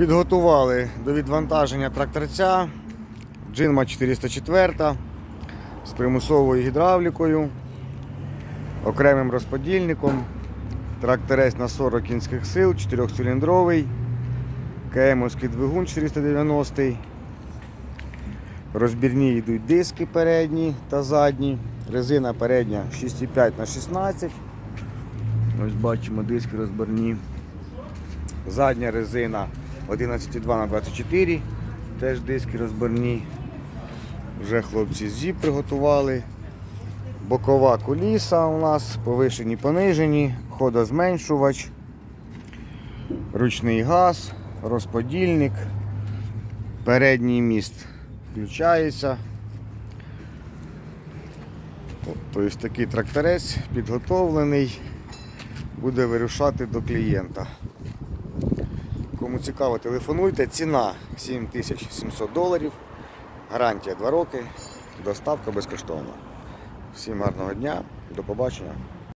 Підготували до відвантаження тракторця Джинма 404 з примусовою гідравлікою, окремим розподільником, тракторець на 40 кінських сил, 4-циліндровий, КМовський двигун 490. Розбірні йдуть диски передні та задні. Резина передня 6,5 на 16. Ось бачимо диски розбірні. Задня резина 11,2 на 24. Теж диски розбірні. Вже хлопці зіп приготували. Бокова коліса у нас повишені, понижені, ходозменшувач, ручний газ, розподільник, передній міст включається. Тобто такий тракторець підготовлений, буде вирушати до клієнта. Кому цікаво, телефонуйте. Ціна 7700 доларів. Гарантія 2 роки. Доставка безкоштовна. Всім гарного дня, до побачення.